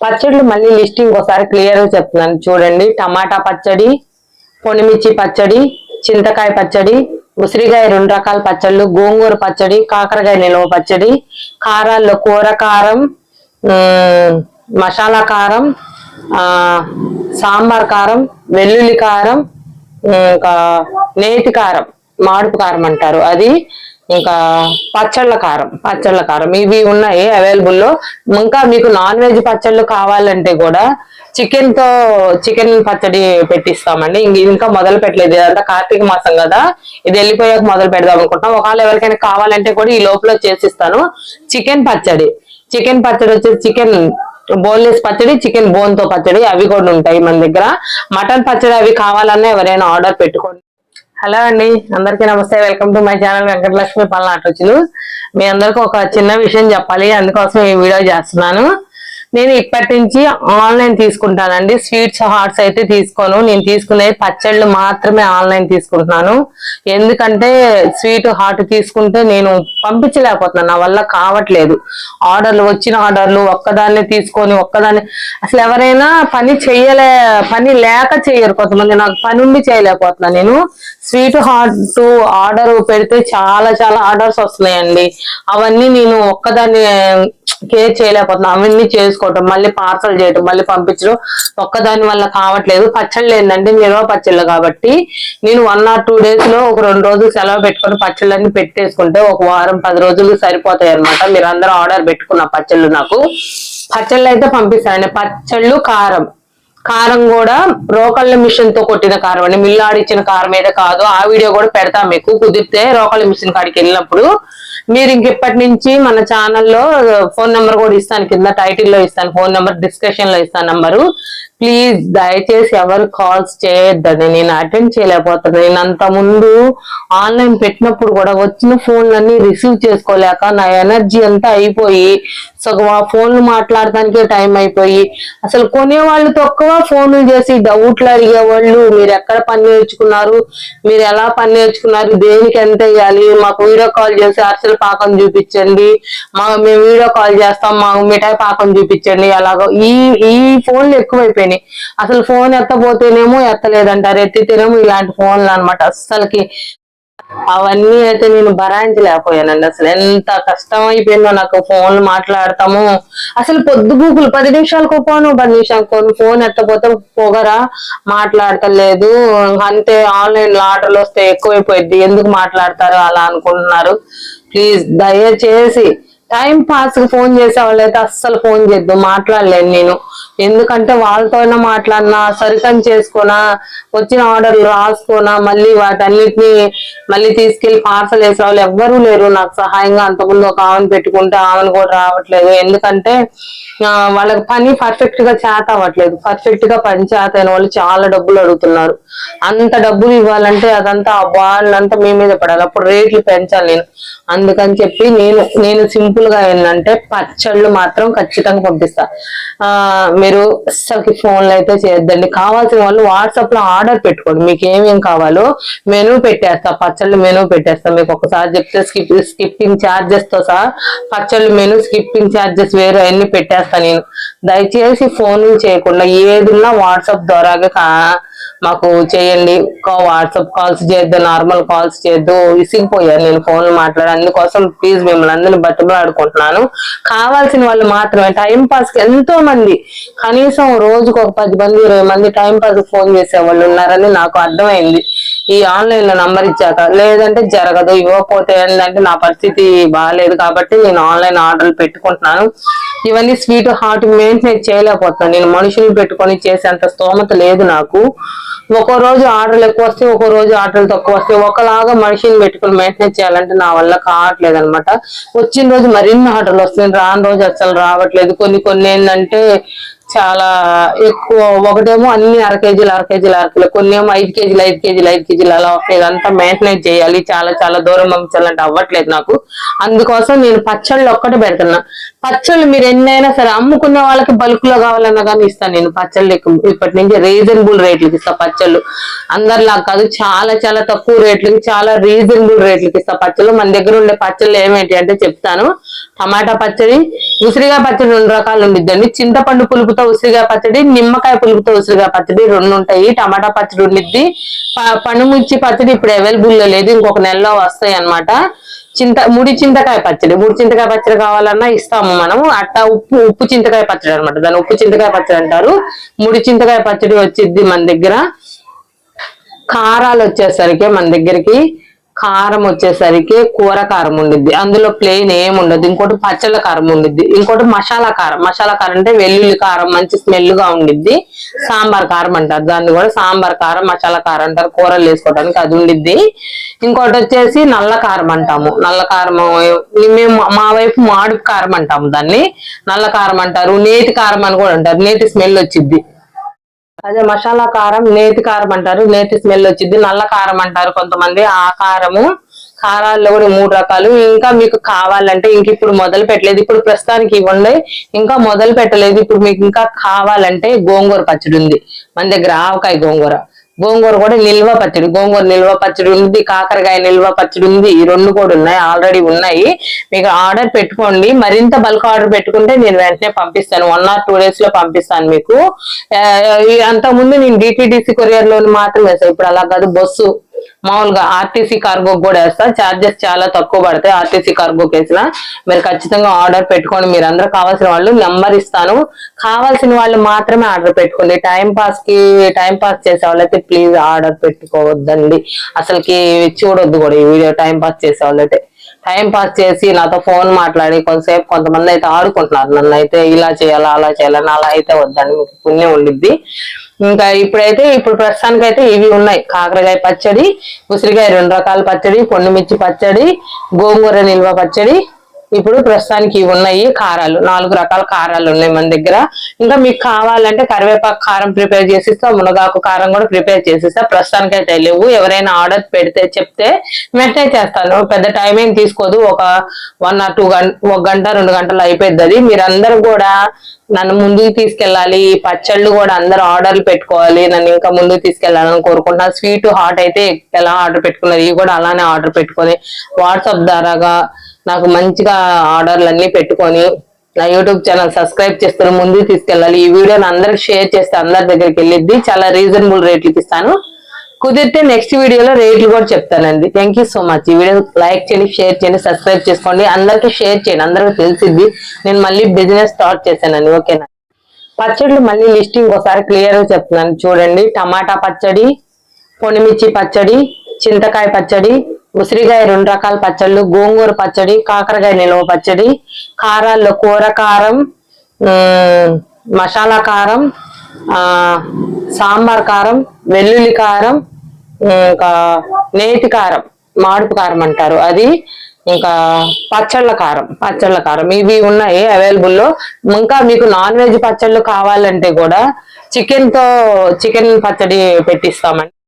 పచ్చళ్ళు మళ్ళీ లిస్ట్ ఇంకోసారి క్లియర్గా చెప్తున్నాను. చూడండి టమాటా పచ్చడి పొనిమిర్చి పచ్చడి చింతకాయ పచ్చడి ఉసిరికాయ రెండు రకాల పచ్చళ్ళు గోంగూర పచ్చడి కాకరకాయ నిల్వ పచ్చడి కారాల్లో కూర కారం మసాలా కారం సాంబార్ కారం వెల్లుల్లి కారం ఇంకా నేతి కారం మాడుపు కారం అంటారు. అది ఇంకా పచ్చళ్ళ కారం పచ్చళ్ళ కారం. ఇవి ఉన్నాయి అవైలబుల్లో. ఇంకా మీకు నాన్ వెజ్ పచ్చళ్ళు కావాలంటే కూడా చికెన్తో చికెన్ పచ్చడి పెట్టిస్తామండి. ఇంక ఇంకా మొదలు పెట్టలేదు. ఇదంతా కార్తీక మాసం కదా. ఇది వెళ్ళిపోయాక మొదలు పెడదాం అనుకుంటున్నాం. ఒకవేళ ఎవరికైనా కావాలంటే కూడా ఈ లోపల చేసిస్తాను. చికెన్ పచ్చడి. చికెన్ పచ్చడి వచ్చేసి చికెన్ బోన్లెస్ పచ్చడి చికెన్ బోన్తో పచ్చడి అవి కూడా ఉంటాయి మన దగ్గర. మటన్ పచ్చడి అవి కావాలన్నా ఎవరైనా ఆర్డర్ పెట్టుకోండి. హలో అండి అందరికీ నమస్తే. Welcome to my channel Venkatalakshmi Palnati రుచులు. మీ అందరికి ఒక చిన్న విషయం చెప్పాలి అందుకోసం ఈ వీడియో చేస్తున్నాను. నేను ఇప్పటి నుంచి ఆన్లైన్ తీసుకుంటానండి. స్వీట్స్ హాట్స్ అయితే తీసుకోను. నేను తీసుకునేది పచ్చళ్ళు మాత్రమే ఆన్లైన్ తీసుకుంటున్నాను. ఎందుకంటే స్వీట్ హాట్ తీసుకుంటే నేను పంపించలేకపోతున్నాను. నా వల్ల కావట్లేదు. ఆర్డర్లు వచ్చిన ఆర్డర్లు ఒక్కదాన్నే తీసుకొని ఒక్కదాన్ని అసలు ఎవరైనా పని చేయలే పని లేక చేయరు కొంతమంది. నాకు పని ఉండి చేయలేకపోతున్నాను నేను. స్వీట్ హాట్ ఆర్డర్ పెడితే చాలా చాలా ఆర్డర్స్ వస్తున్నాయండి. అవన్నీ నేను ఒక్కదాన్ని కేర్ చేయలేకపోతున్నాం. అవన్నీ చేసుకోవటం మళ్ళీ పార్సల్ చేయటం మళ్ళీ పంపించడం. ఒక్కదాని వల్ల కావట్లేదు. పచ్చళ్ళు ఏంటంటే నిల్వ పచ్చళ్ళు కాబట్టి నేను వన్ ఆర్ టూ డేస్లో ఒక రెండు రోజులు సెలవు పెట్టుకుని పచ్చళ్ళన్నీ పెట్టేసుకుంటే ఒక వారం పది రోజులు సరిపోతాయి అనమాట మీరు అందరూ ఆర్డర్ పెట్టుకున్న పచ్చళ్ళు నాకు. పచ్చళ్ళు అయితే పంపిస్తానండి. పచ్చళ్ళు కారం. కారం కూడా రోకళ్ళ మిషన్తో కొట్టిన కారం అండి. మిల్లు ఆడిచ్చిన కారం అయితే కాదు. ఆ వీడియో కూడా పెడతాం మీకు. కుదిరితే రోకళ్ళ మిషన్ కాడికి వెళ్ళినప్పుడు మీరు ఇంకెప్పటి నుంచి మన ఛానల్లో ఫోన్ నెంబర్ కూడా ఇస్తాను. కింద టైటిల్లో ఇస్తాను. ఫోన్ నెంబర్ డిస్క్రిప్షన్లో ఇస్తాను. నంబరు ప్లీజ్ దయచేసి ఎవరు కాల్స్ చేయొద్దని నేను అటెండ్ చేయలేకపోతున్నా నేను అంత ముందు ఆన్లైన్ పెట్టినప్పుడు కూడా వచ్చిన ఫోన్లన్నీ రిసీవ్ చేసుకోలేక నా ఎనర్జీ అంతా అయిపోయి సగం ఆ ఫోన్లు మాట్లాడటానికే టైం అయిపోయి అసలు కొనేవాళ్ళు తక్కువ ఫోన్లు చేసి డౌట్లు అడిగేవాళ్ళు మీరు ఎక్కడ పని నేర్చుకున్నారు మీరు ఎలా పని నేర్చుకున్నారు దేనికి ఎంత వేయాలి మాకు వీడియో కాల్ చేసి అరిసెల పాకం చూపించండి మా మేము వీడియో కాల్ చేస్తాం మాకు మిఠాయి పాకం చూపించండి అలాగో ఈ ఈ ఫోన్లు ఎక్కువైపోయినాయి అసలు ఫోన్ ఎత్తపోతేనేమో ఎత్తలేదంటారు. ఎత్తితేనేమో ఇలాంటి ఫోన్లు అన్నమాట. అస్సలకి అవన్నీ అయితే నేను భరాయించలేకపోయానండి. అసలు ఎంత కష్టం అయిపోయిందో నాకు ఫోన్ మాట్లాడతాము. అసలు పొద్దు గూగులు పది నిమిషాలకు పోను పది నిమిషాలకు ఫోన్ ఎత్తపోతే పొగరా మాట్లాడతలేదు. అంతే ఆన్లైన్లో ఆర్డర్లు వస్తే ఎక్కువైపోయింది ఎందుకు మాట్లాడతారు అలా అనుకుంటున్నారు? ప్లీజ్ దయచేసి టైం పాస్కి ఫోన్ చేసే వాళ్ళైతే అస్సలు ఫోన్ చేద్దు మాట్లాడలేను నేను. ఎందుకంటే వాళ్ళతోనే మాట్లాడినా సరికని చేసుకోనా వచ్చిన ఆర్డర్లు రాసుకోనా మళ్ళీ వాటన్నిటిని మళ్ళీ తీసుకెళ్ళి పార్సల్ వేసే వాళ్ళు ఎవ్వరూ లేరు. నాకు సహాయంగా అంతకుముందు ఒక ఆమెను పెట్టుకుంటే ఆమెను కూడా రావట్లేదు. ఎందుకంటే వాళ్ళకి పని పర్ఫెక్ట్గా చేత అవ్వట్లేదు. పర్ఫెక్ట్గా పని చేత అయిన వాళ్ళు చాలా డబ్బులు అడుగుతున్నారు. అంత డబ్బులు ఇవ్వాలంటే అదంతా ఆ వాళ్ళంతా మీ మీద పడాలి. అప్పుడు రేట్లు పెంచాలి నేను. అందుకని చెప్పి నేను నేను సింపుల్గా ఏంటంటే పచ్చళ్ళు మాత్రం ఖచ్చితంగా పంపిస్తా. ఆ మీరు అస్సలకి ఫోన్లు అయితే చేయొద్దండి. కావాల్సిన వాళ్ళు వాట్సాప్లో ఆర్డర్ పెట్టుకోండి. మీకు ఏమేం కావాలో మెనూ పెట్టేస్తా. పచ్చళ్ళు మెనూ పెట్టేస్తా. మీకు ఒకసారి చెప్తే స్కిప్ స్కిప్పింగ్ ఛార్జెస్తో సహా పచ్చళ్ళు మెనూ స్కిప్పింగ్ ఛార్జెస్ వేరు అన్ని పెట్టేస్తా నేను. దయచేసి ఫోన్లు చేయకుండా ఏదున్నా వాట్సాప్ ద్వారాగా మాకు చేయండి. వాట్సాప్ కాల్స్ చేయొద్దు నార్మల్ కాల్స్ చేయొద్దు విసిగిపోయాను నేను ఫోన్లు మాట్లాడే అందుకోసం ప్లీజ్ మిమ్మల్ని అందరిని బట్టబలాడుకుంటున్నాను కావాల్సిన వాళ్ళు మాత్రమే. టైం పాస్ ఎంతో మంది కనీసం రోజుకు ఒక పది మంది ఇరవై మంది టైం పాస్ ఫోన్ చేసే వాళ్ళు ఉన్నారని నాకు అర్థమైంది. ఈ ఆన్లైన్లో నంబర్ ఇచ్చాక లేదంటే జరగదు. ఇవ్వకపోతే ఏంటంటే నా పరిస్థితి బాగాలేదు కాబట్టి నేను ఆన్లైన్ ఆర్డర్లు పెట్టుకుంటున్నాను. ఇవన్నీ స్వీట్ హాట్ మెయింటైన్ చేయలేకపోతున్నాను. నేను మనుషులు పెట్టుకొని చేసేంత స్తోమత లేదు నాకు. ఒక్కో రోజు ఆర్డర్లు ఎక్కువ వస్తాయి ఒక్కో రోజు ఆర్డర్లు తక్కువ వస్తాయి. ఒకలాగా మనిషిని పెట్టుకొని మెయింటైన్ చేయాలంటే నా వల్ల కావట్లేదు అనమాట వచ్చిన రోజు మరిన్ని ఆర్డర్లు వస్తాయి. రాని రోజు అసలు రావట్లేదు. కొన్ని కొన్ని ఏంటంటే చాలా ఎక్కువ ఒకటేమో అన్ని అర కేజీలు అర కేజీలు అర కిలో. కొన్ని ఏమో ఐదు కేజీలు ఐదు కేజీలు ఐదు కేజీలు అలా వస్తాయి ఇదంతా మెయింటైన్ చేయాలి. చాలా చాలా దూరం పంపించాలంటే అవ్వట్లేదు నాకు. అందుకోసం నేను పచ్చళ్ళు ఒక్కటే పెడుతున్నా. పచ్చళ్ళు మీరు ఎన్నైనా సరే అమ్ముకునే వాళ్ళకి బల్క్లో కావాలన్నా కానీ ఇస్తాను నేను పచ్చళ్ళు ఎక్కువ- ఇప్పటి నుంచి రీజనబుల్ రేట్లకి ఇస్తా పచ్చళ్ళు. అందరిలా కాదు చాలా చాలా తక్కువ రేట్లకి చాలా రీజనబుల్ రేట్లకి ఇస్తా పచ్చళ్ళు. మన దగ్గర ఉండే పచ్చళ్ళు ఏమేంటి అంటే చెప్తాను. టమాటా పచ్చడి ఉసిరికాయ పచ్చడి రెండు రకాలు ఉండిద్దండి. చింతపండు పులుపుతో ఉసిరికాయ పచ్చడి నిమ్మకాయ పులుపుతో ఉసిరికాయ పచ్చడి రెండు ఉంటాయి. టమాటా పచ్చడి ఉండిద్ది. ప- పండుమిర్చి పచ్చడి ఇప్పుడు అవైలబుల్లో లేదు. ఇంకొక నెలలో వస్తాయి అన్నమాట. చింత ముడి చింతకాయ పచ్చడి. ముడి చింతకాయ పచ్చడి కావాలన్నా ఇస్తాము మనము. అట్టా ఉప్పు ఉప్పు చింతకాయ పచ్చడి అనమాట దాన్ని ఉప్పు చింతకాయ పచ్చడి అంటారు. ముడి చింతకాయ పచ్చడి వచ్చిద్ది మన దగ్గర. కారాలు వచ్చేసరికి మన దగ్గరికి కారం వచ్చేసరికి కూర కారం ఉండిద్ది. అందులో ప్లెయిన్ ఏం ఉండదు. ఇంకోటి పచ్చళ్ళ కారం ఉండిద్ది. ఇంకోటి మసాలా కారం. మసాలా కారం అంటే వెల్లుల్లి కారం మంచి స్మెల్గా ఉండిద్ది. సాంబార్ కారం అంటారు. దాన్ని కూడా సాంబార్ కారం మసాలా కారం అంటారు. కూరలు వేసుకోవడానికి అది ఉండిద్ది. ఇంకోటి వచ్చేసి నల్ల కారం అంటాము. నల్ల కారం మేము మా వైపు మాడు కారం అంటాము దాన్ని. నల్ల కారం అంటారు. నేతి కారం అని కూడా అంటారు. నేతి స్మెల్ వచ్చిద్ది. అదే మసాలా కారం నేతి కారం అంటారు. నేతి స్మెల్ వచ్చింది. నల్ల కారం అంటారు కొంతమంది. ఆ కారము కారాల్లో కూడా మూడు రకాలు. ఇంకా మీకు కావాలంటే ఇంక ఇప్పుడు మొదలు పెట్టలేదు. ఇప్పుడు ప్రస్తుతానికి ఇవ్వండి. ఇంకా మొదలు పెట్టలేదు. ఇప్పుడు మీకు ఇంకా కావాలంటే గోంగూర పచ్చడి ఉంది. మన దగ్గర ఆవకాయ గోంగూర. గోంగూర కూడా నిల్వ పచ్చడి గోంగూర నిల్వ పచ్చడి ఉంది కాకరకాయ నిల్వ పచ్చడి ఉంది. ఈ రెండు కూడా ఉన్నాయి ఆల్రెడీ ఉన్నాయి. మీకు ఆర్డర్ పెట్టుకోండి. మరింత బల్క్ ఆర్డర్ పెట్టుకుంటే నేను వెంటనే పంపిస్తాను. వన్ ఆర్ టూ డేస్లో పంపిస్తాను మీకు. అంతకుముందు నేను డిటిడిసి కొరియర్లోని మాత్రమే సార్. ఇప్పుడు అలా కాదు బస్సు. మామూలుగా ఆర్టీసీ కార్గో కూడా వేస్తా. చార్జెస్ చాలా తక్కువ పడతాయి ఆర్టీసీ కార్గో కేసుల. మీరు ఖచ్చితంగా ఆర్డర్ పెట్టుకోండి మీరు అందరూ కావాల్సిన వాళ్ళు నెంబర్ ఇస్తాను. కావాల్సిన వాళ్ళు మాత్రమే ఆర్డర్ పెట్టుకోండి. టైం పాస్కి టైం పాస్ చేసే వాళ్ళైతే ప్లీజ్ ఆర్డర్ పెట్టుకోవద్దండి. అసలుకి చూడొద్దు కూడా ఈ వీడియో టైం పాస్ చేసే వాళ్ళైతే. టైం పాస్ చేసి నాతో ఫోన్ మాట్లాడి కొంతసేపు కొంతమంది అయితే ఆడుకుంటున్నారు. నన్ను అయితే ఇలా చేయాలా అలా చేయాలని అలా అయితే వద్దండి. మీకు పుణ్యం ఉండిద్ది. ఇంకా ఇప్పుడైతే ఇప్పుడు ప్రస్తుతానికి అయితే ఇవి ఉన్నాయి. కాకరకాయ పచ్చడి ఉసిరికాయ రెండు రకాల పచ్చడి పొండుమిర్చి పచ్చడి గోంగూర నిల్వ పచ్చడి ఇప్పుడు ప్రస్తుతానికి ఇవి ఉన్నాయి కారాలు. నాలుగు రకాల కారాలు ఉన్నాయి మన దగ్గర. ఇంకా మీకు కావాలంటే కరివేపాకు కారం ప్రిపేర్ చేసిస్తా మునగాకు కారం కూడా ప్రిపేర్ చేసిస్తా. ప్రస్తుతానికి అయితే లేవు. ఎవరైనా ఆర్డర్ పెడితే చెప్తే వెంటనే చేస్తాను. పెద్ద టైం ఏం తీసుకోదు. ఒక వన్ ఆర్ టూ గంట ఒక గంట రెండు గంటలు అయిపోద్ది అది. మీరందరూ కూడా నన్ను ముందుకు తీసుకెళ్ళాలి. పచ్చళ్ళు కూడా అందరు ఆర్డర్లు పెట్టుకోవాలి. నన్ను ఇంకా ముందుకు తీసుకెళ్ళాలని కోరుకుంటున్నాను స్వీట్ హాట్ అయితే ఎలా ఆర్డర్ పెట్టుకున్నారు? ఇవి కూడా అలానే ఆర్డర్ పెట్టుకొని వాట్సాప్ ద్వారాగా నాకు మంచిగా ఆర్డర్లు అన్ని పెట్టుకొని నా యూట్యూబ్ ఛానల్ సబ్స్క్రైబ్ చేస్తారు ముందుకు తీసుకెళ్ళాలి. ఈ వీడియోని అందరికి షేర్ చేస్తే అందరి దగ్గరికి వెళ్ళిద్ది. చాలా రీజనబుల్ రేట్లకి ఇస్తాను. కుదిరితే నెక్స్ట్ వీడియోలో రేట్లు కూడా చెప్తానండి. థ్యాంక్ యూ సో మచ్ ఈ వీడియో లైక్ చేయండి షేర్ చేయండి సబ్స్క్రైబ్ చేసుకోండి. అందరికీ షేర్ చేయండి. అందరికీ తెలిసిద్ది. నేను మళ్ళీ బిజినెస్ స్టార్ట్ చేశానండి. ఓకేనా పచ్చళ్ళు మళ్ళీ లిస్టింగ్ ఒకసారి క్లియర్గా చెప్తున్నాను. చూడండి. టమాటా పచ్చడి పొనిమిర్చి పచ్చడి చింతకాయ పచ్చడి ఉసిరికాయ రెండు రకాల పచ్చళ్ళు గోంగూర పచ్చడి కాకరకాయ నిల్వ పచ్చడి కారాల్లో కూర కారం మసాలా కారం సాంబార్ కారం వెల్లుల్లి కారం ఇంకా నేతి కారం మాడుపు కారం అంటారు. అది ఇంకా పచ్చళ్ళ కారం పచ్చళ్ళ కారం. ఇవి ఉన్నాయి అవైలబుల్లో ఇంకా మీకు నాన్ వెజ్ పచ్చళ్ళు కావాలంటే కూడా చికెన్తో చికెన్ పచ్చడి పెట్టిస్తామండి.